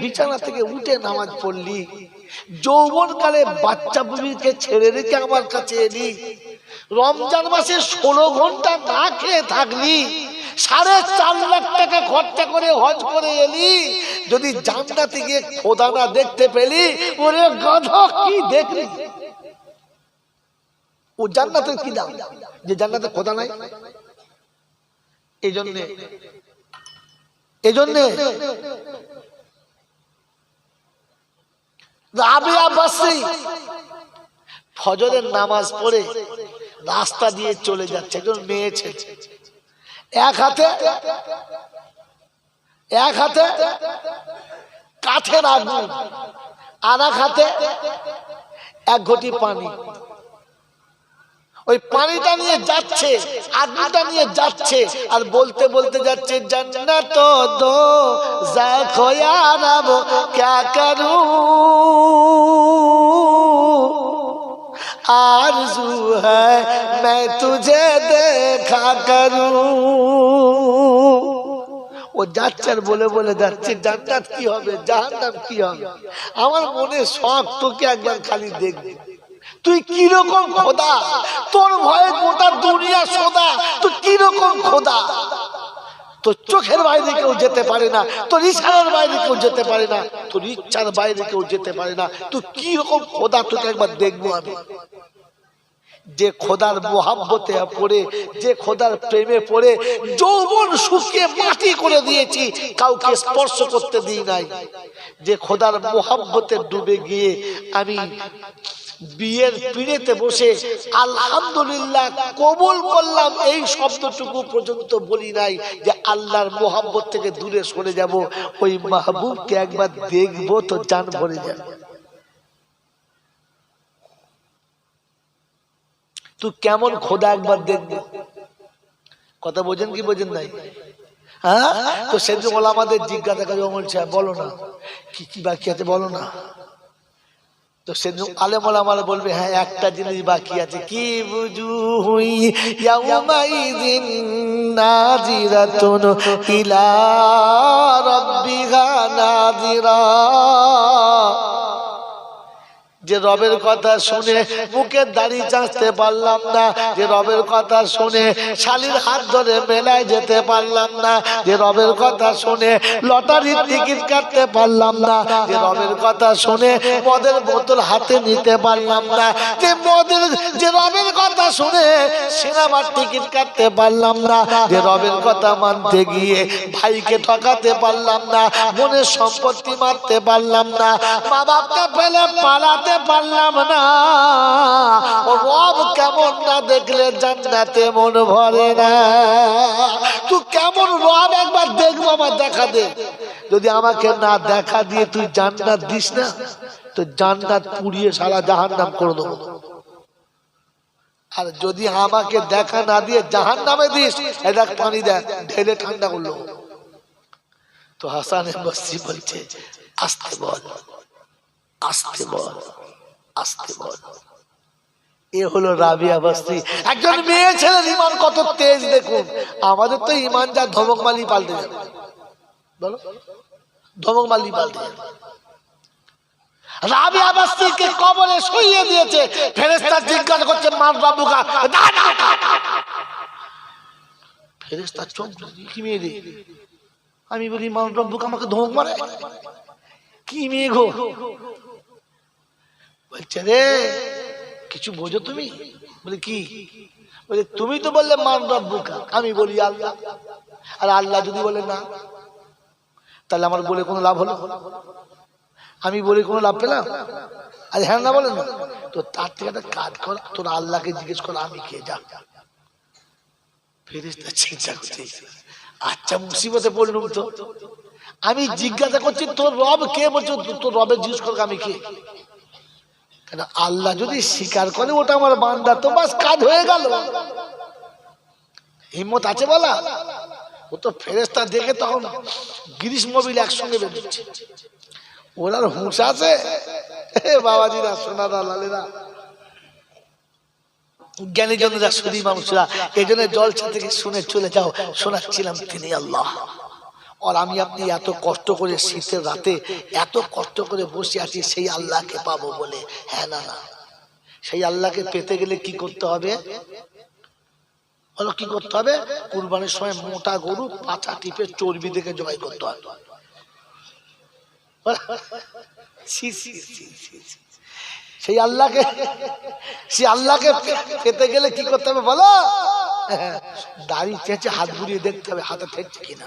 বিছানা থেকে উঠে নামাজ পড়লি। যৌবন কালে বাচ্চা বুড়িকে ছেড়ে রেখে আমার কাছে এলি। রমজান মাসে ষোলো ঘণ্টা না খেয়ে থাকলি। সাড়ে চার লাখ টাকা খরচা করে হজ করে এলি। যদি জান্নাতে গিয়ে খোদা না দেখতে পেলি, ওরে গাধা, কি দেখলি? ও জান্নাতের কি দাম যে জান্নাতে খোদা নাই? এই জন্যে এই জন্যে রাবিয়া বাসি ফজরের নামাজ পড়ে রাস্তা দিয়ে চলে যাচ্ছে, একজন মেয়ে ছেড়ে এক হাতে এক হাতে কাঠের আগুন, আর এক হাতে এক ঘটি পানি। ওই পানিটা নিয়ে যাচ্ছে আগুনটা নিয়ে যাচ্ছে আর বলতে বলতে যাচ্ছে জান্নাত দো যা খোয়া রাব ক্যা করু आरज़ू है मैं तुझे देखा करूं ও যাচ্ছে আর বলে বলে যাচ্ছে জান্নাত কি হবে জাহান্নাম কি হবে আমার মনে শখ তোকে একবার খালি দেখবে তুই কীরকম খোদা? তোর ভয়ে গোটা দুনিয়া সোদা। তুই কীরকম খোদা? তোর চোখের বাইরে কেউ যেতে পারে না, তোর ইচ্ছার বাইরে কেউ যেতে পারে না, তোর ইচ্ছার বাইরে কেউ যেতে পারে না। তুই কি রকম খোদা তোকে একবার দেখব আমি। যে খোদার মোহাব্বতে পড়ে, যে খোদার প্রেমে পড়ে, যৌবন শুকিয়ে মাটি করে দিয়েছি, কাউকে স্পর্শ করতে দিই নাই। যে খোদার মোহাব্বতে ডুবে গিয়ে আমি বিয়ের পিড়েতে বসে আলহামদুলিল্লাহ কবুল করলাম। এই শব্দটুকু পর্যন্ত বলি নাই যে আল্লাহর মোহাব্বত থেকে দূরে সরে যাব। ওই মাহবুবকে একবার দেখব তো জান ভরে যাবে। তুই কেমন খোদা একবার দেখব? কথা বোঝেন কি বোঝেন নাই? হ্যাঁ? তো সেদিন বলে আমাদের জিজ্ঞাসা করে বলছে বলো না। কি কি বাকি আছে বলো না। তো সেদিন আলেম আমার বলবে হ্যাঁ একটা জিনিস বাকি আছে। কি বুঝু হুই ইয়াউমাইদিন নাজিরাতুন ইলা রাব্বিহা নাজিরা যে রবের কথা শুনে মুখের দাড়ি চাঁচতে পারলাম না, যে রবের কথা শুনে শালির হাত ধরে মেলায় যেতে পারলাম না, যে রবের কথা শুনে লটারির টিকিট কাটতে পারলাম না, যে রবের কথা শুনে মদের বোতল হাতে নিতে পারলাম না, যে মদের, যে রবের কথা শুনে সিনেমার টিকিট কাটতে পারলাম না, যে রবের কথা মানতে গিয়ে ভাইকে ঠকাতে পারলাম না, মনের সম্পত্তি মারতে পারলাম না মা বাপকে ফেলে পালাতে পারলাম না। রব কেমন না দেখলে জান্নাতে মন ভরে না। তুই কেমন রব একবার দেখব, আমার দেখা দে। যদি আমাকে না দেখা দিয়ে তুই জান্নাত দিস না, তো জান্নাত পুড়িয়ে সারা জাহান্নাম করে দেবো। আর যদি আমাকে দেখা না দিয়ে জাহান নামে দিস এটা পানি দেয় ঢেলে ঠান্ডা করল। তো হাসানে বসছি বলছে, আসতে বল। আসতে বল আসতে বল। এ হলো একজন মেয়ে ছেলের ইমান কত তেজ দেখুন। আমাদের তো ইমান যা ধমক মালি পাল্টে যাবে। বলো ধমক মালি পাল্টে যাবে। কবরে শুইয়ে দিয়েছে। ফেরেস্তা জিজ্ঞাসা করছে বাবুকা ফেরেস্তা চোখ কি মেয়ে রে? আমি বলি মান রব্বুক আমাকে ধমক মারে? কি মেয়ে গো? বলছে, রে, কিছু বোঝো তুমি? বলে, কি? বলে, তুমি তো বললে মান রব্বুকা। আমি বলি, আল্লাহ। আর আল্লাহ যদি বলে না, তাহলে আমার বলে কোনো লাভ হলো? আমি বলে কোনো লাভ পেলাম? আর হ্যাঁ না বলেন না। তো তার থেকে একটা কাজ কর, তোর আল্লাহকে জিজ্ঞেস কর, আমি কে যা। ফেরিস্তা আচ্ছা মুসিবতে পড়লুম তো। আমি জিজ্ঞাসা করছি, তোর রব কে বলছো? তোর রবের জিজ্ঞেস কর, আমি কে কেন আল্লাহ যদি স্বীকার করে, ওটা আমার বান্দা তো বাস কাজ হয়ে গেল। হিম্মত আছে বলা? ও তো ফেরেস্তা দেখে তখন গিরিশ মোবিল একসঙ্গে বেরোচ্ছে। ওনার হুঁশ আছে? বাবাজিরা সোনারা লালেরা। জ্ঞানী জনরা সুদী মানুষরা এই জন্য জলছা থেকে শুনে চলে যাও, শোনাচ্ছিলাম তিনি আল্লাহ। আর আমি আপনি এত কষ্ট করে শীতের রাতে এত কষ্ট করে বসে আছি, সেই আল্লাহকে পাবো বলে। হ্যাঁ না না। সেই আল্লাহকে পেতে গেলে কি করতে হবে? কি করতে হবে? কুরবানির সময় মোটা গরু পাছা টিপে চর্বি দেখে জবাই করতে হবে। সেই আল্লাহকে সেই আল্লাহকে পেতে গেলে কি করতে হবে বলো? দাড়ি চেঁচে হাত ঘুরিয়ে দেখতে হবে, হাতে ঠেকছে কিনা।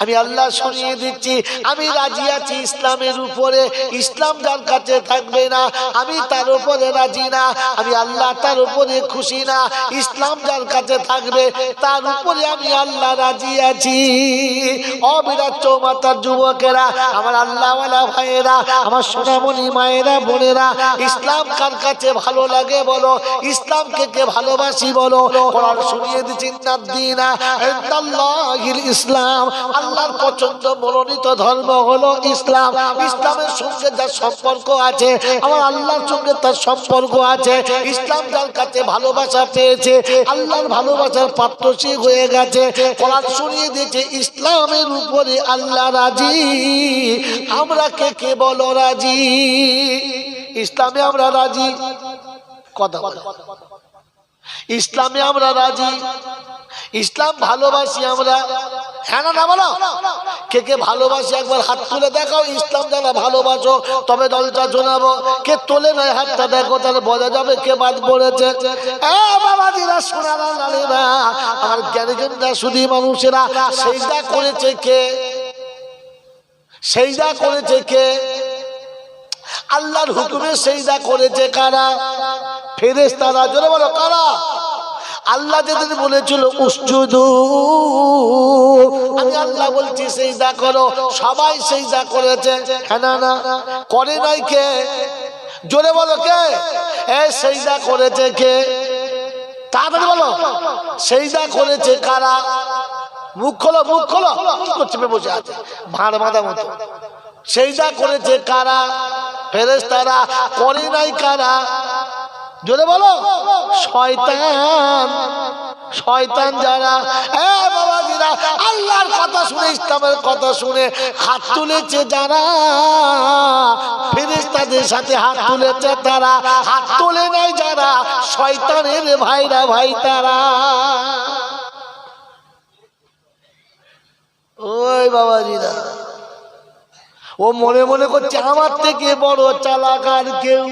আমি আল্লাহ শুনিয়ে দিচ্ছি, আমি রাজি আছি ইসলামের উপরে, ইসলাম যার কাছে থাকবে না, আমি তার উপরে রাজি না, আমি আল্লাহ তার উপরে খুশি না, ইসলাম যার কাছে থাকবে, তার উপরে আমি আল্লাহ রাজি আছি। অবিরাট চৌমাতার যুবকেরা, আমার আল্লাহওয়ালা ভাইয়েরা, আমার সোনামণি মায়েরা, বোনেরা, ইসলাম কার কাছে ভালো লাগে বলো, ইসলামকে কে ভালোবাসি বলো শুনিয়ে দিচ্ছি ইনদাল্লাহিল ইসলাম। আল্লাহর পছন্দ মনোনীত ধর্ম হলো ইসলাম। ইসলামের সঙ্গে যার সম্পর্ক আছে, আমার আল্লাহর সঙ্গে তার সম্পর্ক আছে। ইসলাম যার কাছে ভালোবাসা পেয়েছে, আল্লাহর ভালোবাসার পাত্রসী হয়ে গেছে। কোরআন শুনিয়ে দিয়েছে, ইসলামের উপরে আল্লাহ রাজি। আমরা কে কে বলো রাজি? ইসলামে আমরা রাজি? কথা ইসলামে আমরা রাজি। ইসলাম ভালোবাসি আমরা। হ্যাঁ না বলো? কে কে ভালোবাসি একবার হাত তুলে দেখাও। ইসলাম যারা ভালোবাসো, তবে দলটা শোনাবো কে তোলে নয় হাতটা দেখো, তাহলে বোঝা যাবে কে বাদ পড়েছে। আমার জ্ঞানীজনরা, শুধু মানুষেরা। সেইটা করেছে কে? সেই সেইটা করেছে কে? আল্লাহর হুকুমে সেইদা করেছে কারা? ফেরেস তারা জোরে বলো, কারা? আল্লাহ যেদিন বলেছিল, উসজুদু। আমি আল্লাহ বলছি, সেইদা করো। সবাই সেইদা করেছে। হ্যাঁ না না করে নাই কে? জোরে বলো কে? এ, সেইদা করেছে কে? তাড়াতাড়ি বলো। সেইদা করেছে কারা? মুখ খোলো মুখ খোলো। বে বসে আছে? ভাঁড় বাঁধা মতো। সেইটা করেছে কারা? ফেরেস তারা করে নাই কারা? জোরে বলো। শয়তান শয়তান যারা আল্লাহর কথা শুনে, ইসলামের কথা শুনে হাত তুলেছে যারা ফেরেস্তাদের সাথে হাত তুলেছে তারা, হাত তুলে নাই যারা, শয়তানের ভাইরা ভাই তারা। ওই বাবাজিরা, ও মনে মনে করছে, আমার থেকে বড় চালাক আর কেউ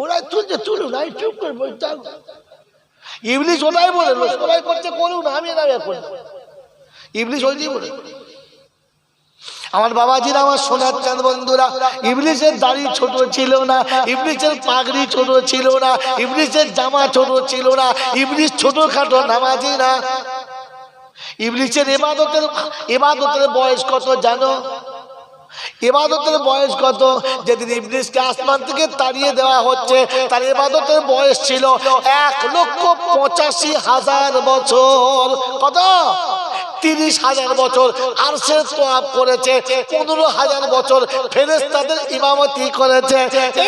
ওরা তুলছে তুলুন আমি চুপ করে। ইবলিশ ওটাই বলে সবাই করছে করুন আমি না করি। ইবলিশ ওইটাই বলে। আমার বাবাজিরা, আমার সোনার চাঁদ বন্ধুরা ইবলিশের দাড়ি ছোট ছিল না ইবলিশের পাগড়ি ছোট ছিল না ইবলিশের জামা ছোট ছিল না ইবলিশ ছোটখাটো নামাজি না। ইবলিশের এবাদতের এবাদতের বয়স কত জানো? এবাদতের বয়স কত? যেদিন ইবলিশকে আসমান থেকে তাড়িয়ে দেওয়া হচ্ছে, তার এবাদতের বয়স ছিল এক লক্ষ পঁচাশি হাজার বছর। কত? তিরিশ হাজার বছর। আর সে তোয়াব করেছে, পনেরো হাজার বছর। ফেরেস্তাদের ইমামতি করেছে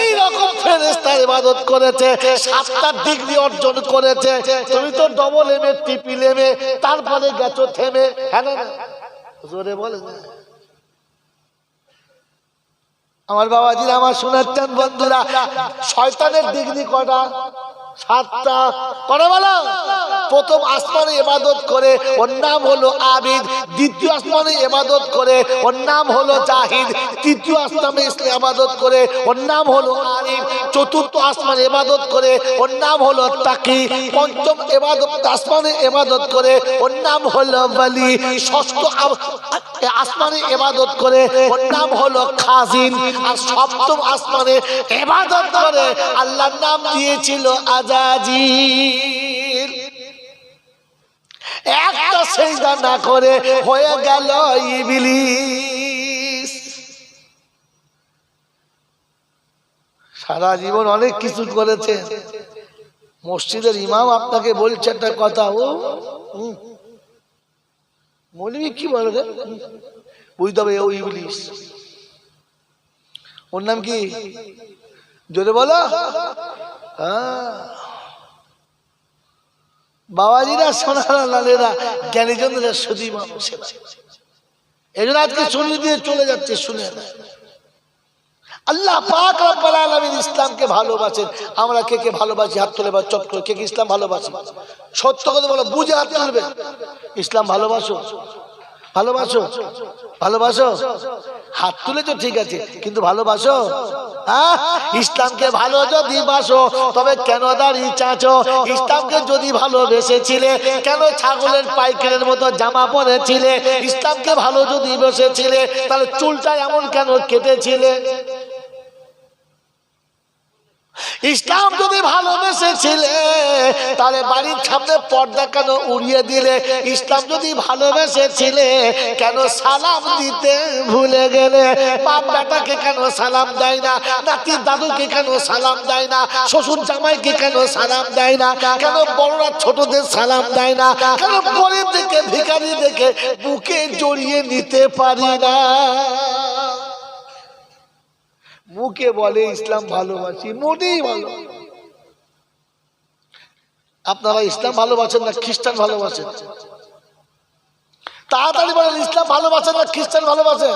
এই রকম ফেরেস্তার ইবাদত করেছে, সাতটা ডিগ্রি অর্জন করেছে। তুমি তো ডবল এমে ট্রিপল এমে তারপরে গেছো থেমে হ্যাঁ? জোরে বলে না আমার বাবা বাবাজিরা আমার শোনাচ্ছেন বন্ধুরা শয়তানের ডিগ্রি কটা সাতটা কটা বলো? প্রথম আসমানে এবাদত করে, ওর নাম হলো আবিদ। দ্বিতীয় আসমানে এবাদত করে, ওর নাম হলো জাহিদ। তৃতীয় আসমানে ইসলাম এবাদত করে, ওর নাম হলো আরিফ চতুর্থ আসমানে এবাদত করে, ওর নাম হলো তাকি। পঞ্চম এবাদত আসমানে এবাদত করে, ওর নাম হলো বলি ষষ্ঠ আসমানে এবাদত করে, ওর নাম হলো খাজিন। আর সপ্তম আসমানে এবাদত করে, আল্লাহর নাম দিয়েছিল আজাজিল একটা না করে হয়ে গেল ইবিলিস। সারা জীবন অনেক কিছু করেছে। মসজিদের ইমাম আপনাকে বলছে একটা কথা, ও মৌলবি কি বলে বুঝতে হবে, ও ইবলিস। ওর নাম কি? জোরে বলো। হ্যাঁ। বাবাজিরা, সোনারা লালেরা জ্ঞানীজনরা সুদী মানুষেরা এই জন্য আজকে শুনে দিয়ে চলে যাচ্ছে, শুনে। আল্লাহ পাক রব্বুল ইসলামকে ভালোবাসেন। আমরা কে কে ভালোবাসি? হাত তুলে বা চট করে কে কে ইসলাম ভালোবাসি? সত্য কথা বলো, বুঝে হাত তুলবে। ইসলাম ভালোবাসো? ভালোবাসো? ভালোবাসো? হাত তুলে তো ঠিক আছে, কিন্তু ভালোবাসো? হ্যাঁ? ইসলামকে ভালো যদি বাসো, তবে কেন দাঁড়িয়ে ইসলামকে যদি ভালোবেসেছিলে, কেন ছাগলের পাইকারের মতো জামা পরেছিলে? ইসলামকে ভালো যদি বেসেছিলে, তাহলে চুলটা এমন কেন কেটেছিলে? ইসলাম যদি ভালোবেসেছিলে তাহলে বাড়ির সামনে পর্দা কেন উড়িয়ে দিলে? ইসলাম যদি ভালোবেসেছিলে, কেন সালাম দিতে ভুলে গেলে? বাপ বেটাকে কেন সালাম দেয় না? নাতি দাদুকে কেন সালাম দেয় না? শ্বশুর জামাইকে কেন সালাম দেয় না? কেন বড়রা ছোটদের সালাম দেয় না? কেন গরিব দেখে ভিখারি দেখে বুকে জড়িয়ে নিতে পারি না? মুখে বলে, ইসলাম ভালোবাসি মোটেই ভালো আপনারা ইসলাম ভালোবাসেন না খ্রিস্টান ভালোবাসেন? তাড়াতাড়ি বলেন ইসলাম ভালোবাসেন না খ্রিস্টান ভালোবাসেন?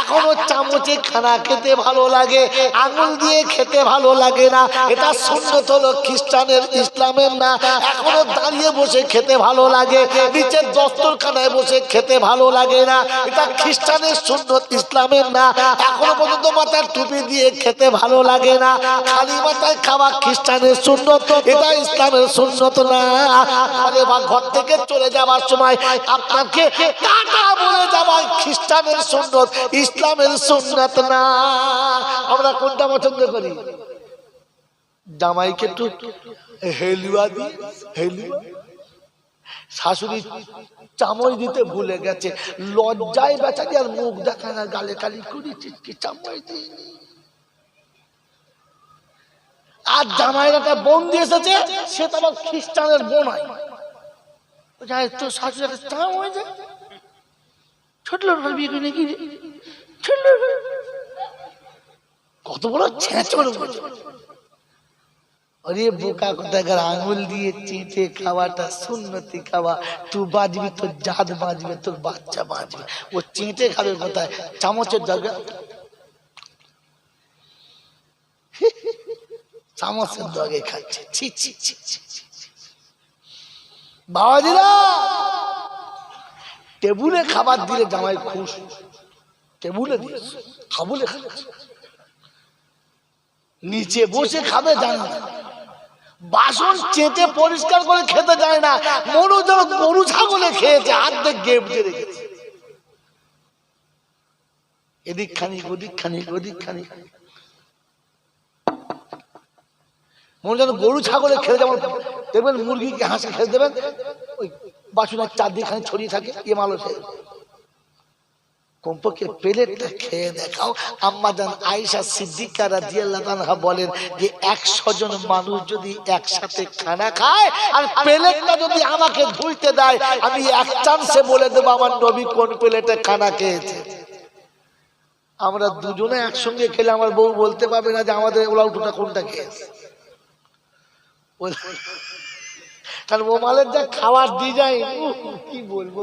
এখনও চামচে খানা খেতে ভালো লাগে, আঙুল দিয়ে খেতে ভালো লাগে না। এটা সুন্নত হলো খ্রিস্টানের, ইসলামের না। এখনও দাঁড়িয়ে বসে খেতে ভালো লাগে, নিচের দস্তরখানায় বসে খেতে ভালো লাগে না। এটা খ্রিস্টানের সুন্নত, ইসলামের না। এখনও পর্যন্ত মাথার টুপি দিয়ে খেতে ভালো লাগে না। খালি মাথায় খাওয়া খ্রিস্টানের সুন্নত, এটা ইসলামের সুন্নত না। আরে বা ঘর থেকে চলে যাওয়ার সময় আপনাকে টাটা বলে যাওয়া খ্রিস্টানের সুন্নত ইসলামের সুন্নত না। আমরা কোনটা পছন্দ করি? জামাইকে একটু হেলুয়া দি, হেলুয়া। শাশুড়ি চামচ দিতে ভুলে গেছে। লজ্জায় বেচারি আর মুখ দেখায় না, গালে কালি করি চিটকি চামচ দিইনি আর জামাইয়ের একটা বোন দিয়ে এসেছে, সে তো আবার খ্রিস্টানের বোন হয়। তো শাশুড়ি চাম হয়ে যায় ছোট বিয়ে নাকি কত বড় ছেঁচড় অরে বোকা আঙুল দিয়ে চেঁচে খাওয়াটা সুন্নতি খাওয়া। তুই বাঁচবি তোর জাত বাঁচবে তোর বাচ্চা বাঁচবে ও চেঁচে খাবে কোথায়? চামচের দরকার চামচের দগে খাচ্ছে। ছি ছি ছি ছি। বাবাজিরা! টেবুলে খাবার দিলে জামাই খুশ। টেবুলে দিয়েছে খাবুলে নিচে বসে খাবে জানে বাসন চেটে পরিষ্কার করে খেতে যায় না। মনু যেন গরু ছাগলে খেয়েছে, আর্ধেক গেপটে রেখেছে। এদিক খানিক, ওদিক খানিক ওদিক খানিক। মনে যেন গরু ছাগলে খেলে যেমন দেখবেন মুরগিকে হাঁসে খেতে দেবেন, ওই বাসনের চারদিক খানিক ছড়িয়ে থাকে এ মালো খেয়ে কমপক্ষে প্লেটটা খেয়ে দেখাও, আম্মা জান আয়েশা সিদ্দিকা রাদিয়াল্লাহু বলেন যে 100 জন মানুষ যদি একসাথে খানা খায়, আর প্লেটটা যদি আমাকে ধুইতে দেয়, আমি এক চান্সে বলে দেব আমার নবী কোন প্লেটে খানা খেয়েছে। আমরা দুজনে একসঙ্গে খেলে আমার বউ বলতে পারবে না যে আমাদের ওলা উঠোটা কোনটা খেয়েছে। কারণ ও মালের যা খাওয়ার ডিজাইন কি বলব?